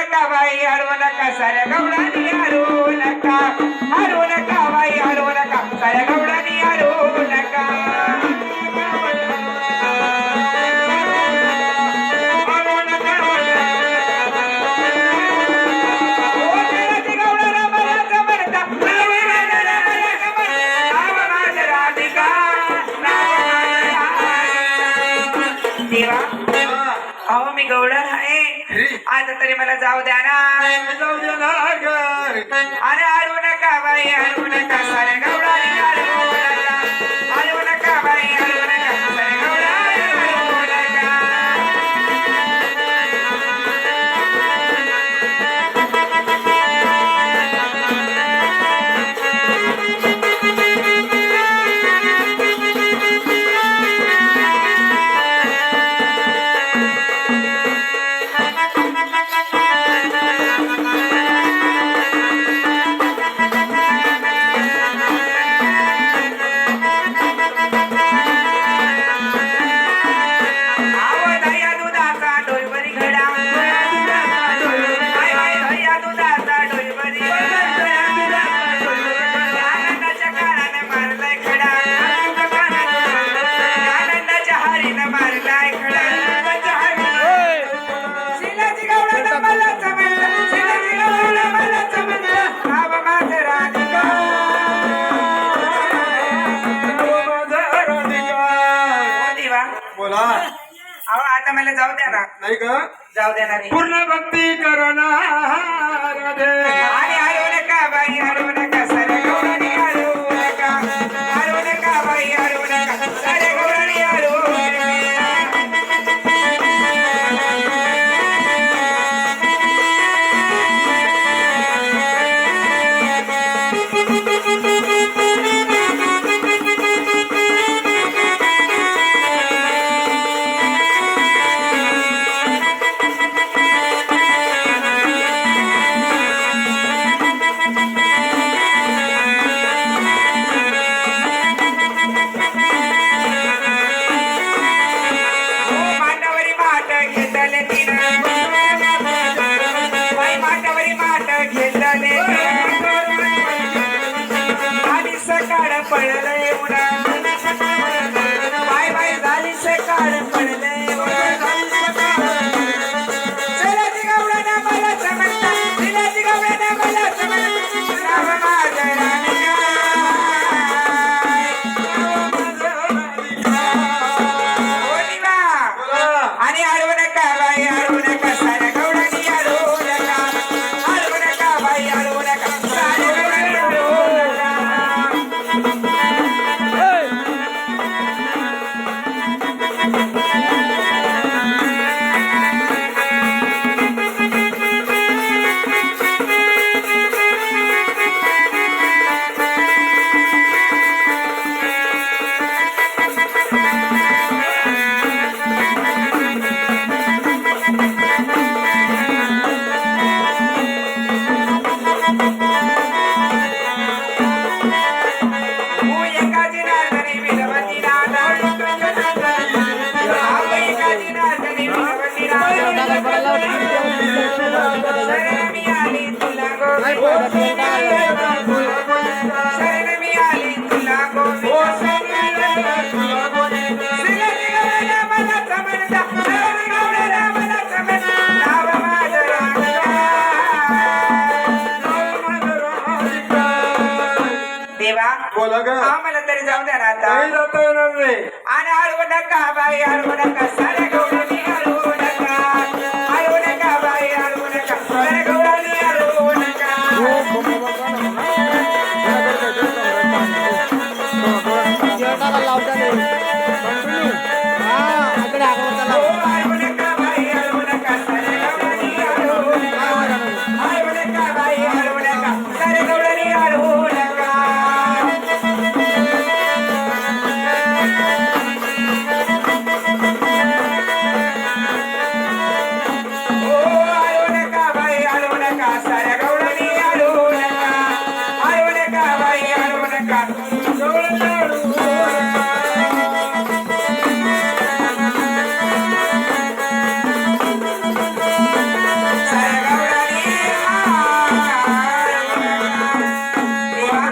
అరుణక వై అరుణక సరగౌడని అరుణక అరుణక వై అరుణక సరగౌడని అరుణక Yeah. आज तरी मला जाऊ द्या ना. जाऊ द्या ना अरे अडू नका बाई अडू नका. सारे गौडा बोला अहो आता मला जाऊ द्या ना. नाही का? जाऊ द्या ना रे. पूर्ण भक्ती करणार रे आणि हरवू नका बाई हरवू 快来ไ देवा बोला ग. आम्हाला तरी जाऊ द्या ना आता. आणि हळू नका बाई हळू नका. साऱ्या गौरी हळू